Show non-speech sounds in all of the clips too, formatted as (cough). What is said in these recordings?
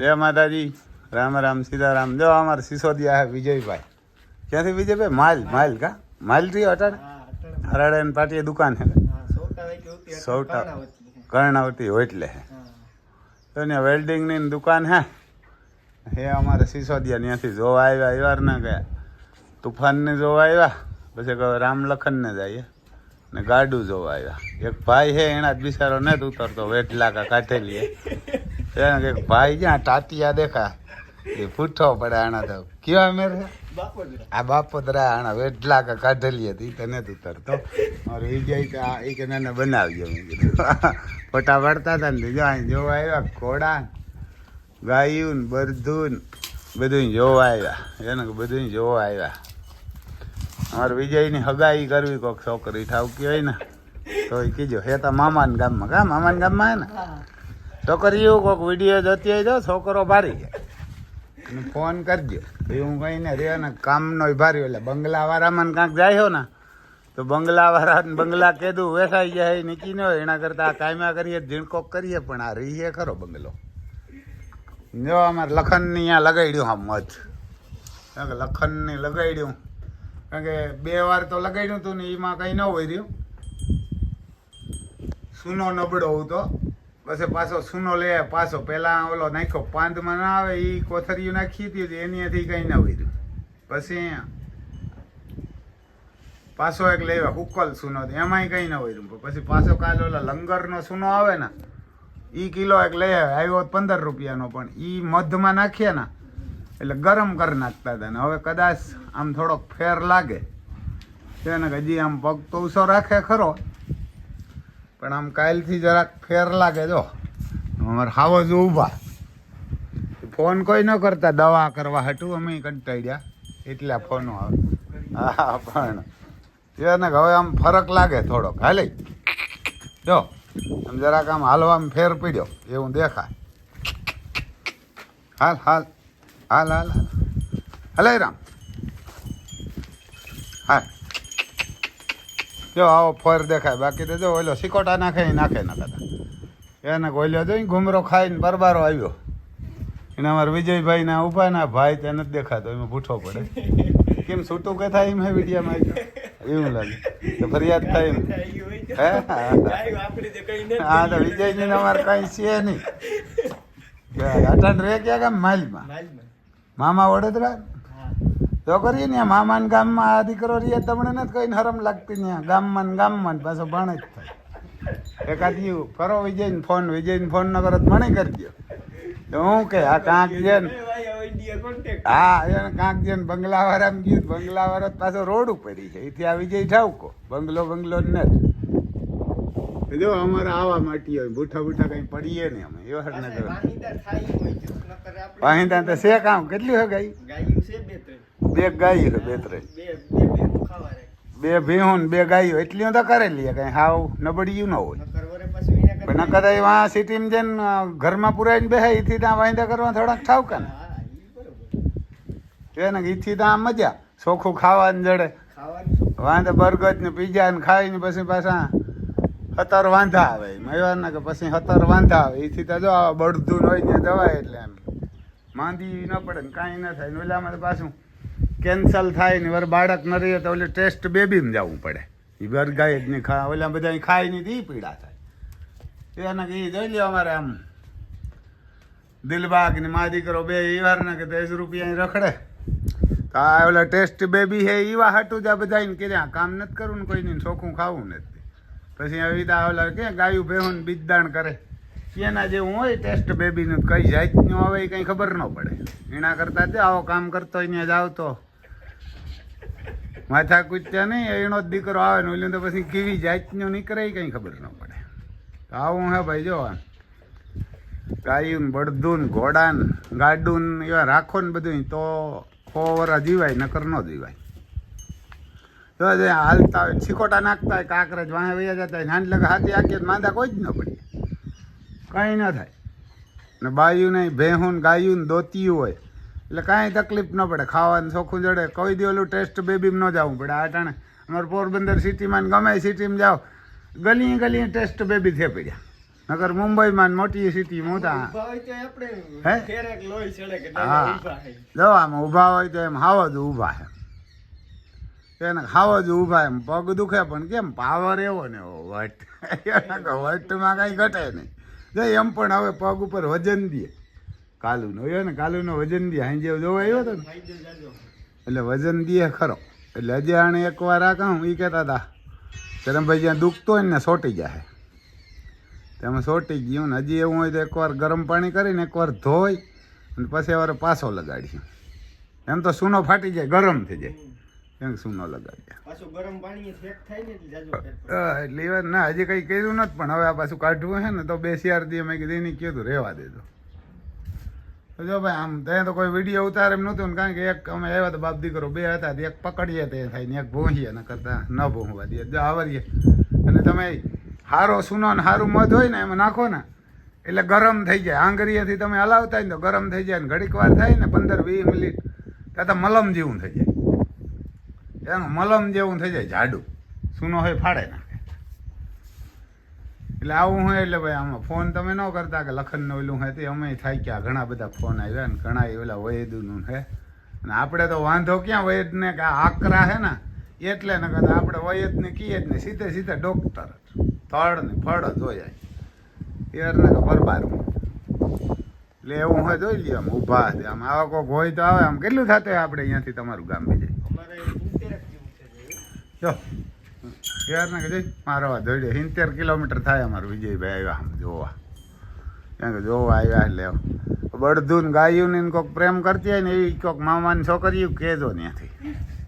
જય માતાજી. રામ રામ સીતારામ. જો અમારે સિસોદિયા હે વિજયભાઈ. ક્યાંથી વિજયભાઈ? માલ માલ કા? માલથી અટાડ હરાડે ને પાટીએ દુકાન છે સૌટા કર્ણાવતી હોટલે હે. તો ને વેલ્ડિંગની ને દુકાન હે. હે અમારે સિસોદિયા ત્યાંથી જોવા આવ્યા એવાર ના ગયા તુફાનને જોવા આવ્યા પછી કહો રામ લખનને જઈએ. ને ગાડું જોવા આવ્યા. એક ભાઈ હે એના જ બિચારો નથી ઉતરતો વેટલા કા કાઢેલી હે. એને કે ભાઈ જ્યાં ટાટિયા દેખા, એ પૂઠો પડે આણા તો. કેવા મેર? આ બાપોદરા આણા વેટલા કે કાઢેલી હતી તો નથી ઉતરતો. મારે એ જાય કે આ એ કે નાને બનાવજો ફોટા પાડતા હતા ને જો અહીં જોવા આવ્યા, ઘોડા ગાયું ને બરધું ને બધું જોવા આવ્યા. એને બધું જોવા આવ્યા. અમારે વિજયની હગાઈ કરવી કોઈક છોકરી ઠાવકી હોય ને, તો એ કીજો હે તો મામાના ગામમાં. કા, મામાના ગામમાં હે ને? છોકરીઓ કોઈક વીડિયો જોતી હોય તો છોકરો ભારી અને ફોન કરજો. એ હું કહીને રહ્યો ને, કામનો ભાર્યો એટલે બંગલાવાળામાં કાંક જાય ને, તો બંગલાવાળા બંગલા કીધું વેસાઈ જાય નીકી ન એના કરતાં કાયમા કરીએ ઝીણકોક કરીએ, પણ આ રહીએ ખરો બંગલો. જો અમારે લખનની અહીંયા લગાડ્યું આમ મત કારણ કે લખનની લગાડ્યું. કારણ કે બે વાર તો લગાડ્યું હતું ને, એમાં કંઈ ન હોય રહ્યું. સૂનો નબળો હતો. પછી પાછો સૂનો લે, પાછો પહેલાં ઓલો નાખ્યો પાંદમાં ના આવે એ કોથરીયું નાખી હતી એનીથી કંઈ ના હોય પછી પાછો એક લેવા હુકલ સૂનો એમાંય કંઈ ના હોય પછી પાછો કાલે ઓલા લંગરનો સૂનો આવે ને એ કિલો એક લઈ આવે આવ્યો પંદર રૂપિયાનો, પણ એ મધમાં નાખીએ ને, એટલે ગરમ કરી નાખતા હતા ને, હવે કદાચ આમ થોડોક ફેર લાગે. છે કે હજી આમ પગ તો ઉસો રાખે ખરો. પણ આમ કાલથી જરાક ફેર લાગે, જો. અમારે હાવો જ ઊભા. ફોન કોઈ ન કરતા, દવા કરવા હટું, અમે કંટાળ્યા. એટલા ફોનો આવે. હા, પણ એને કે હવે આમ ફરક લાગે થોડોક. હાલે. જો, આમ જરાક આમ હાલવામાં ફેર પીડ્યો. એવું દેખાય. હાલ હાલ. હાલ હાલ હાલ. હલે રામ. હા જો આવો ફર દેખાય બાકી તો જો ઓલો સિકોટા નાખે એ નાખે ના કદાચ એને ગોલ્યો જો ઘૂમરો ખાઈને બરબારો આવ્યો. એને અમારા વિજયભાઈ ના ઊભા ના ભાઈ ત્યાં નથી દેખાતો એમાં ભૂઠો પડે. કેમ છૂટું કે થાય એમ વિડીયામાં એવું લાગે. તો ફરિયાદ થાય એમ. હે? હા તો વિજયજી ને અમારે કઈ છે નહીં. અટન રે ક્યાં કામ માલમાં. મામા વડોદરા? તો કરીએ ને મામાન ગામમાં આ દીકરો રહીએ તમને નથી કઈ હરમ લાગતી ત્યાં. ગામમાં ગામમાં પાછો ભણે જ થાય. એકાદિયું કરો વિજયને ફોન વિજયને ફોન ન કરો તો મને કરજો તો હું કે આ કાંક છે ને હા એને કાંક છે ને બંગલા વાળા ગયું બંગલા વાળા પાછો રોડ ઉપર છે. એથી આ વિજય ઠાવકો. બંગલો બંગલો જ નથી. જો અમારે આવા માટી હોય બુઠા બુઠા કઈ પડીએ ને અમે એવા નગર વાહિંદા તો છે કામ. કેટલી હોય ગાઈ બે ગાય છે બે ત્રણ. બે ભીહું બે ગાયો એટલી તો કરેલી કઈ હાવ નબળિયું ન હોય. પણ નકર એ વાં સિટીમાં જઈને ઘરમાં પુરાઈને બેહે એથી ત્યાં વાંધા કરવા થોડાક ઠાવકા ને. એને ઈથી ત્યાં મજા ચોખ્ખું ખાવાનું જડે. વાંધા બર્ગર ને પીઝા ને ખાઈને પછી પાછા હતર વાંધા આવે. એવા ને કે પછી હતર વાંધા આવે. એથી તો જો આ બળદું હોય ને દવાય એટલે એમ. માંદી ન પડે ને કાંઈ ન થાય. ઓલામાં તો પાછું કેન્સલ થાય ને વર બાળક ન રહીએ તો ઓલે ટેસ્ટ બેબીમાં જવું પડે. એ બરગાય જ નહીં ખા ઓલા બધા ખાય નહીં ઈ પીડા થાય. એના કે એ જોઈ લ્યો અમારે આમ. દિલબાગ ને મા દીકરો બે એ વાર ને કે દસ રૂપિયા રખડે. તો આ ઓલા ટેસ્ટ બેબી હે એવા હાટું જ આ બધા કે કામ નથી કરવું ને કોઈ નહીં ચોખ્ખું ખાવું નથી પછી આવી તો ઓલા કે ગાયું ભેહું ને બીજદાણ કરે. એના જેવું હોય ટેસ્ટ બેબીનું કઈ જાતનું આવે એ કંઈ ખબર ન પડે. એના કરતાં તે આવો કામ કરતો અહીંયા જ જાવ તો માથા કૂચ્યા નહીં, એનો જ દીકરો આવે ને ઓલું તો પછી કેવી જાતનું નીકળે એ કંઈ ખબર ન પડે. તો આવું હે ભાઈ જો ગાયું બળદું ઘોડાન ઘોડા ને ગાડું ને એવા રાખો ને બધું તો ખોવરા જીવાય, નકર ન જીવાય. તો જે હાલતા હોય, છીકોટા નાખતા હોય, કાંકરેજ વાંહે વૈયા જતા હોય નાન લગા હાથી આખી માંદા કોઈ જ ન પડીએ કંઈ ન થાય. ને બાયું નહીં ભેહું ગાયું ને દોતિયું હોય. એટલે કાંઈ તકલીફ ન પડે. ખાવાનું ચોખ્ખું જડે. કોઈ દી ઓલું ટેસ્ટ બેબીમાં ન જવું પડે. આ ટાણે અમારે પોરબંદર સિટીમાં ગમે સિટીમાં જાઓ. ગલી ગલી ટેસ્ટ બેબી થઈ પડ્યા નગર મુંબઈમાં મોટી સિટી મોટા હે? હા. દવામાં ઊભા હોય તો એમ હાવ જ ઊભા છે એને હાવ જ ઊભા એમ પગ દુખે પણ કેમ? પાવર એવો ને એવો વટ. (laughs) વટમાં કાંઈ ઘટે નહીં. જો એમ પણ હવે પગ ઉપર વજન દે. કાલુનો. નો ને કાલુનો વજન દે. હાંજે જોવા આવ્યો હતો ને? એટલે વજન દે ખરો. એટલે હજી આણે એકવાર આ કહું એ કહેતા હતા ચરમ ભાઈ જ્યાં દુખતો હોય ને સોટી જાય તેમાં સોટી ગયું ને હજી એવું હોય તો એકવાર ગરમ પાણી કરીને એકવાર ધોઈ અને પછી વાર પાછો લગાડ્યું એમ તો સૂનો ફાટી જાય ગરમ થઈ જાય. એમ સૂનો થાય ને એટલે ના હજી કંઈ કર્યું નથી પણ હવે આ પાછું કાઢવું છે ને તો બે ચાર દી. મેં કીધું એને કીધું રહેવા દેજો. જો ભાઈ, આમ ત્યાં તો કોઈ વીડિયો ઉતારે એમ નહોતું ને, કારણ કે એક અમે આવ્યા તો બાપ દીકરો બે હતા એક પકડીએ તે થાય ને, એક ભોંહીએ ને કરતા ન ભોંહવા દઈએ જો આવરીએ અને તમે હારો સુનો ને સારું મધ હોય ને, એમાં નાખો ને, એટલે ગરમ થઈ જાય. આંગળીએથી તમે હલાવતા ને, તો ગરમ થઈ જાય ને, ઘડીક વાર થાય ને, પંદર વીસ મિનિટ, ત્યાં તો મલમ જેવું થઈ જાય. એનું મલમ જેવું થઈ જાય, જાડું. સૂનો હોય ફાડે નાખે એટલે આવું હોય એટલે ભાઈ આમાં ફોન તમે ન કરતા કે લખનનું ઓલું હે તે અમે થાય કે ઘણા બધા ફોન આવ્યા ને ઘણા ઓલા વૈદનું હે અને આપણે તો વાંધો ક્યાં વૈદને કે આ આકરા હે ને એટલે ન કરતા આપણે વૈદને કહીએ જ ને સીધે સીધે ડોક્ટર થડ ને ફળ જ હોય જાય એરને કે બરબાર એટલે એવું હોય જોઈ લ્યો આમ ઊભા છે. આમ આવા કોઈક હોય તો આવે. આમ કેટલું થતું હોય આપણે અહીંયાથી તમારું ગામ બીજે? જો ઉત્તેરક જેવું છે જે. જો કે ને મારો દોડ્યો. સિત્તેર કિલોમીટર થાય અમારું વિજયભાઈ આવ્યા આમ જોવા. કારણ કે જોવા આવ્યા એટલે બળદું ને ગાયું ને કોઈક પ્રેમ કરતી હોય ને એવી કોઈક મામાની છોકરીઓ કહેજો ત્યાંથી.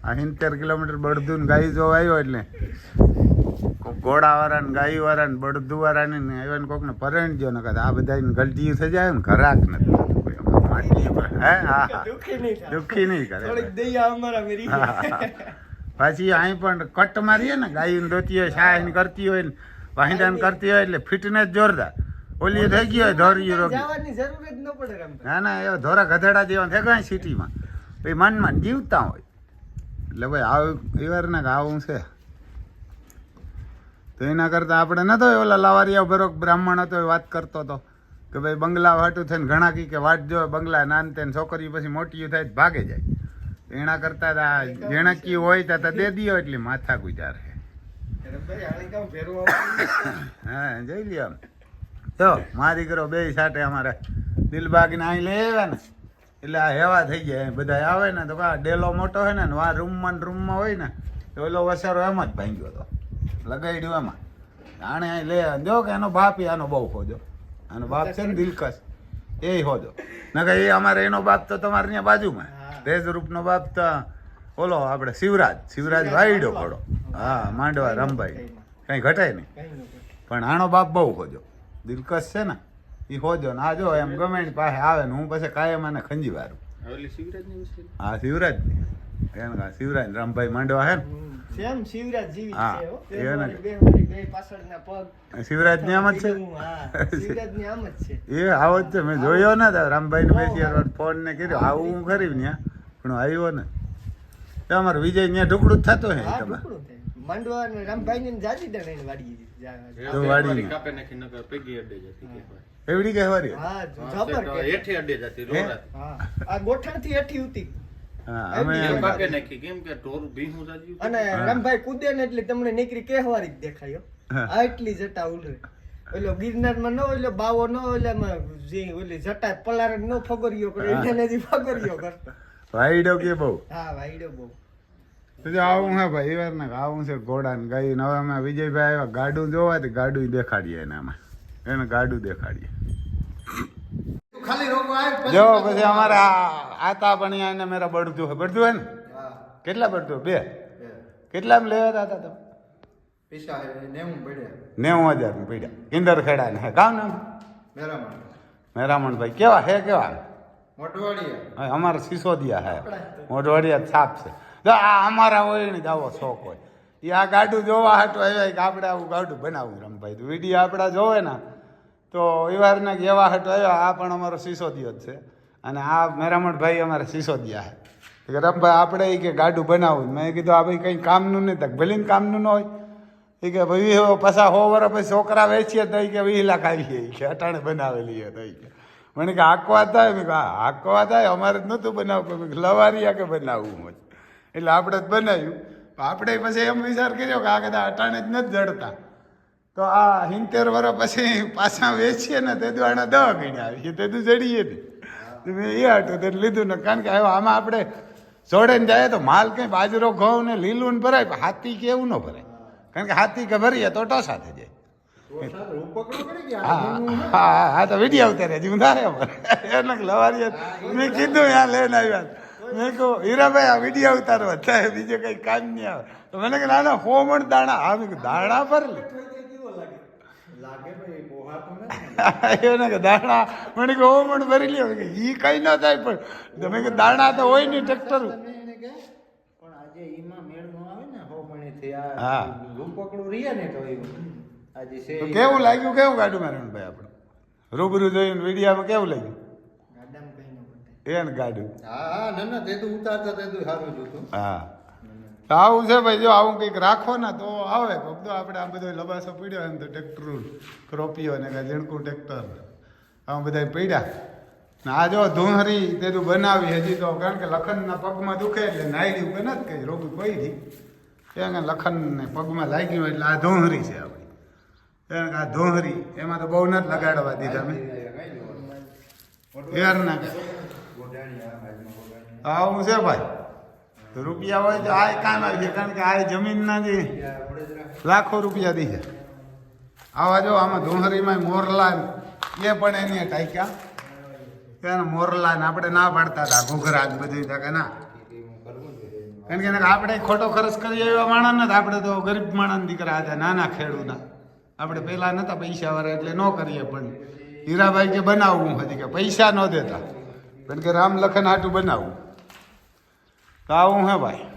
આ સિત્તેર કિલોમીટર બળદું ને ગાયું જોવા આવ્યો એટલે કોઈક ઘોડાવાળા ને ગાયુવાળા ને બળદુવાળા ને આવ્યા ને કોઈકને પરણજો ને કદાચ આ બધા ગલટીઓ થઈ જાય ને ઘરાક નથી દુઃખી નહીં થાય. દુઃખી નહીં કરે. પાછી અહીં પણ કટ મારીએ ને ગાયું દોતી હોય શાહીન કરતી હોય ને વાહિંદાન કરતી હોય એટલે ફિટનેસ જોરદાર. ઓલી થઈ ગઈ હોય ધોરી રોગી. ન. ના ના એ ધોરા ગધેડા જેવા થઈ ગયા સિટીમાં. પછી મનમાં જીવતા હોય. એટલે ભાઈ આવું એ વાર ને કે આવું છે. તો એના કરતાં આપણે નતો ઓલા લાવારિયા બરોક બ્રાહ્મણ હતો એ વાત કરતો હતો કે ભાઈ બંગલા વાટું થઈને ઘણા કી કે વાટ જો બંગલા નાન તેને છોકરી પછી મોટી થાય ભાગે જાય. એના કરતાં જેણકી હોય તો દે દિયો એટલી માથા ગુજાર. હે જઈ લ્યો. તો મારી દીકરો બે સાથે અમારે દિલબાગને અહીં લઈ આવ્યા ને એટલે આ હેવા થઈ ગયા. બધા આવે ને તો કા ડેલો મોટો હોય ને આ રૂમમાં રૂમમાં હોય ને તો ઓલો વસારો એમ જ ભાંગ્યો હતો લગાડ્યું એમાં. આણે અહીં લઈ જો કે એનો બાપ આનો બહુ હોજો. આનો બાપ છે ને દિલકશ. એ હોજો. નકર એ અમારે એનો બાપ તો તમારે ત્યાં બાજુમાં. હા. રૂપનો બાપ તો ઓલો આપણે શિવરાજ શિવરાજ વાયડો ખોડો. હા માંડવા રમભાઈ કઈ ઘટાય નહીં. કઈ ન કરે. પણ આનો બાપ બહુ હોજો. દિલકશ છે ને એ હોજો ને આ જો એમ ગમે પાસે આવે ને હું પછી કાયમ આને ખંજી વારું હા શિવરાજ એને શિવરાજ રામભાઈ માંડવા હે સેમ શિવરાજ જેવી છે હો. બે મારી બે પાછળના પગ. શિવરાજની આમ જ હા, શિવરાજની આમ જ છે. છે એ આવો જ છે. મેં જોયો ને રામભાઈ ને બેસી ફોન ને કર્યો. આવું હું કરી ને પણ આવ્યો ને. તો વિજય ત્યાં ઢુકડું જ થતું હે હા તમારે ઢુકડું થાય. માંડવા અને રામભાઈ ને જાજી દે ને વાડી તો વાડી કાપે નાખી નકર પેગી અડે જતી કહેવાય. એવડી કહેવારી? હા હા, જબર હેઠે અડે જતી રોડા. હા? આ ગોઠણથી હેઠી ઉતી. અને. રામભાઈ કૂદે ને એટલે તમને નીકળી કહેવારી જ દેખાયો આટલી જટા ઉલરે. ઓલો ગિરનારમાં ન ઓલો બાવો ન જે ઓલી જટા પલાર ન ફગરિયો કરે. એને જ ફગરિયો કરતો. વાઈડો કે બહુ? હા વાઈડો બહુ. તો આવું હે ભાઈ વાર ને આવું છે ઘોડા ને ગાયું હવે અમે વિજયભાઈ આવ્યા ગાડું જોવા તો ગાડું દેખાડીએ એને અમે એને ગાડું દેખાડીએ. જો પછી અમારા આતા પણ અહીંયા એને મેરા બળદું હે બળદું હે ને? કેટલા બળદું? બે? કેટલા લેવા હતા તમે? નેવું હજાર પીડ્યા. કિંદર ખેડા ને કામ ને મેરામાં મેરામણભાઈ. કેવા? હે કેવા? મોટવાડિયા હા, અમારે સિસોદિયા હે. મોઢવાડિયા છાપ છે. જો આ અમારા હોય ને આવો શોખ હોય. એ આ ગાડું જોવા હાટું આવ્યા કે આપણે આવું ગાડું બનાવવું રમભાઈ. તો વીડિયો આપણા જોવે ને તો એ વારના હટ એવા હાટું આવ્યા આ પણ અમારો સિસોદિયો જ છે. અને આ મેરામણભાઈ અમારે સિસોદિયા છે. રમભાઈ આપણે એ કે ગાડું બનાવવું મેં કીધું આ ભાઈ કંઈ કામનું નહીં તક ભલે કામનું ન હોય. એ કે ભાઈ પાછા હો વર પછી છોકરા વેચીએ તો કે વીસ લાખ આવીએ કે અટાણે બનાવેલી તો કે મને કે હાકવા થાય. મેં હાકવા થાય અમારે જ નહોતું બનાવવું. મેં કીધું, લવારિયા કે બનાવવું એટલે આપણે જ બનાવ્યું. આપણે પછી એમ વિચાર કર્યો કે આ કદાચ અટાણે જ નથી જડતા. તો આ સિત્તેર વર્ષ પછી પાછા વેચીએ ને તે આના દવા ગણ્યા આવીએ તે જડીએ ને. તો મેં એ હતું તે લીધું ને કારણ કે આમાં આપણે જોડે ને જાય તો માલ કંઈ બાજરો ઘઉં ને લીલું ને ભરાય પણ હાથી કે એવું ન ભરાય. કારણ કે હાથી કે ભરીએ તો ટોસા થઈ જાય. તો. હા હા હા તો વીડિયો ઉતારે હજી ઉધારે થાય અમારે એટલે લવારીએ. મેં કીધું ત્યાં લઈને આવ્યા. મેં કહું હીરાભાઈ આ વીડિયો ઉતારવા. થાય બીજો કંઈ કામ નહીં આવે. તો મને કે ના ના દાણા. હા મેં કીધું દાણા પર (laughs) કે દાણા મને કે ભરી લ્યો. કઈ ન થાય પણ તમે કે દાણા તો હોય નહીં ટ્રેક્ટર. કે, કેવું લાગ્યું? કેવું ગાડું મારે ભાઈ આપણે? રૂબરૂ જોઈને વિડીયામાં કેવું લાગ્યું? એને કાઢ્યું હા હા ના ના તે તો ઉતારતા તે તો સારું જોતું હા. આવું છે ભાઈ જો આવું કંઈક રાખો ને તો આવે. તો આપણે આ બધો લબાસો પીડ્યો એમ તો ટ્રેક્ટર ક્રોપીઓ ને કાંઈ ઝીણકું ટ્રેક્ટર. આ બધા પીડ્યા. ને આ જો ધૂંહરી તે તું બનાવી હજી તો કારણ કે લખનના પગમાં દુખે એટલે નાયડી ઉપર નથી કઈ રોગી પડી. એને લખનને પગમાં લાગ્યું એટલે આ ધૂંહરી છે આપણી. એને કે આ ધૂંહરી એમાં તો બહુ નથી લગાડવા દીધા મેં. યાર ના. આવું છે ભાઈ. તો રૂપિયા હોય તો આ કામ આવી છે કારણ કે આ જમીનના જે લાખો રૂપિયા દી છે. આવા જો આમાં ધોહરીમાં મોરલા એ પણ એની ટાંક્યા. એને મોરલા ને આપણે ના પાડતા હતા, ઘૂઘરા ને બધું કે ના. કારણ કે આપણે ખોટો ખર્ચ કરીએ એવા માણસ નથી આપણે તો ગરીબ માણસ દીકરા હતા, નાના ખેડૂતના આપણે પહેલા નતા પૈસા વાળા એટલે ન કરીએ પણ હીરાભાઈ કે બનાવવું હતી કે પૈસા ન દેતા. કારણ કે રામ લખન હાટું બનાવવું. તો આવું હે ભાઈ